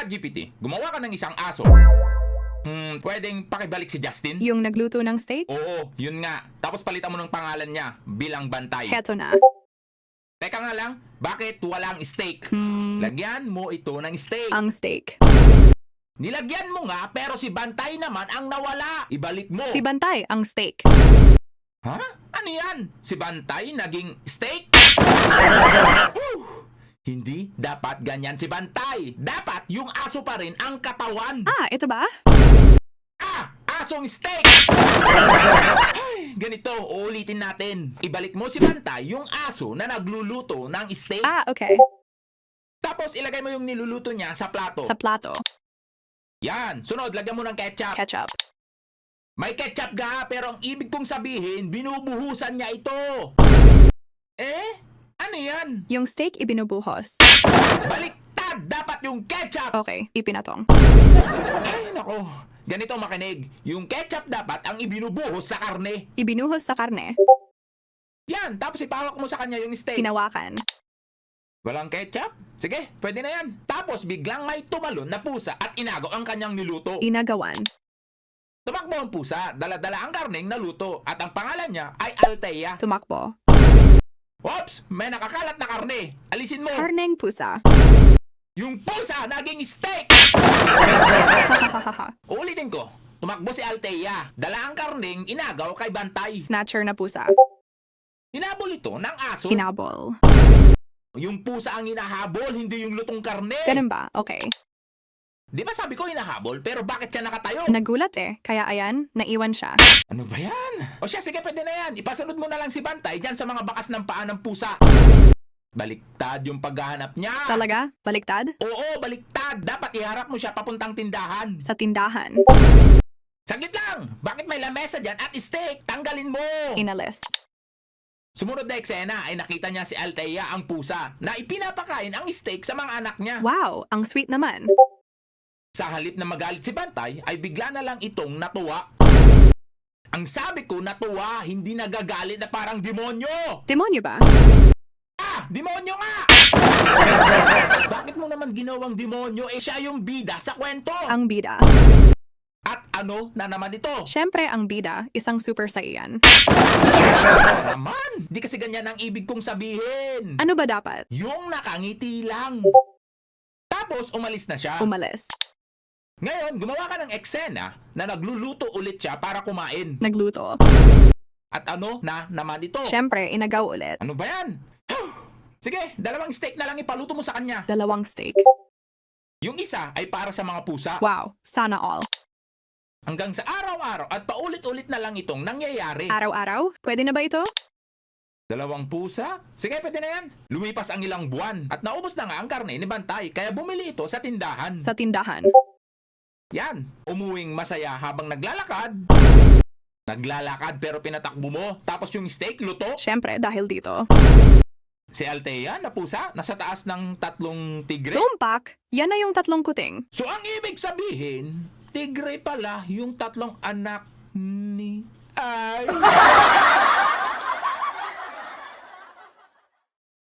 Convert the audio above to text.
ChatGPT, gumawa ka ng isang aso. Hmm, pwedeng pakibalik si Justin? Yung nagluto ng steak? Oo, yun nga. Tapos palitan mo ng pangalan niya bilang bantay. Heto na. Teka nga lang, bakit walang steak? Hmm, Lagyan mo ito ng steak. ang steak. Nilagyan mo nga, pero si Bantay naman ang nawala. Ibalik mo. Si Bantay, ang steak. ha? Ano yan? Si Bantay naging steak? Hindi dapat ganyan si Bantay. Dapat yung aso pa rin ang katawan. Ah, ito ba? Ah! Asong steak! Ganito, uulitin natin. Ibalik mo si Bantay yung aso na nagluluto ng steak. Ah, okay. Tapos ilagay mo yung niluluto niya sa plato. Sa plato. Yan. Sunod, lagyan mo ng ketchup. Ketchup. May ketchup ga, pero ang ibig kong sabihin, binubuhusan niya ito. Eh? Ano yan? Yung steak ibinubuhos. Baliktad! Dapat yung ketchup! Okay, ipinatong. Ay, nako. Ganito makinig. Yung ketchup dapat ang ibinubuhos sa karne. Ibinuhos sa karne. Yan, tapos ipawak mo sa kanya yung steak. Hinawakan. Walang ketchup? Sige, pwede na yan. Tapos biglang may tumalon na pusa at inago ang kanyang niluto. Inagawan. Tumakbo ang pusa, daladala ang karneng naluto at ang pangalan niya ay Althea. Tumakbo. Ops! May nakakalat na karne. Alisin mo. Karneng pusa. yung pusa naging steak! Hahaha. Ulitin ko. Tumakbo si Althea. Dala ang karneng inagaw kay Bantay. Snatcher na pusa. Hinabol ito ng aso. Hinabol. yung pusa ang hinahabol, hindi yung lutong karne. Ganun ba? Okay. Di ba sabi ko hinahabol, pero bakit siya nakatayo? Nagulat eh. Kaya ayan, naiwan siya. Ano ba yan? O siya, sige, pwede na yan. Ipasunod mo na lang si Bantay dyan sa mga bakas ng paa ng pusa. Baliktad yung paghahanap niya. Talaga? Baliktad? Oo, baliktad. Dapat iharap mo siya papuntang tindahan. Sa tindahan. Saglit lang! Bakit may lamesa dyan at steak? Tanggalin mo! Inalis. Sumunod na eksena ay nakita niya si Althea ang pusa na ipinapakain ang steak sa mga anak niya. Wow, ang sweet naman. Sa halip na magalit si Bantay ay bigla na lang itong natuwa. Ang sabi ko natuwa, hindi nagagalit na parang demonyo! Demonyo ba? Ah! Demonyo nga! Bakit mo naman ginawang demonyo? Eh siya yung bida sa kwento! Ang bida. At ano na naman ito? Siyempre, ang bida, isang super saiyan. Ano naman! Di kasi ganyan ang ibig kong sabihin! Ano ba dapat? Yung nakangiti lang! Tapos umalis na siya. Umalis. Ngayon, gumawa ka ng eksena na nagluluto ulit siya para kumain. Nagluto. At ano na naman ito? Siyempre, inagaw ulit. Ano ba yan? Sige, dalawang steak na lang ipaluto mo sa kanya. Dalawang steak. Yung isa ay para sa mga pusa. Wow, sana all. Hanggang sa araw-araw at paulit-ulit na lang itong nangyayari. Araw-araw? Pwede na ba ito? Dalawang pusa? Sige, pwede na yan. Lumipas ang ilang buwan at naubos na nga ang karne ni Bantay kaya bumili ito sa tindahan. Sa tindahan. Yan, umuwing masaya habang naglalakad. Naglalakad pero pinatakbo mo. Tapos yung steak luto. Siyempre, dahil dito. Si Althea na pusa nasa taas ng tatlong tigre. Tumpak, yan na yung tatlong kuting. So ang ibig sabihin, tigre pala yung tatlong anak ni ay.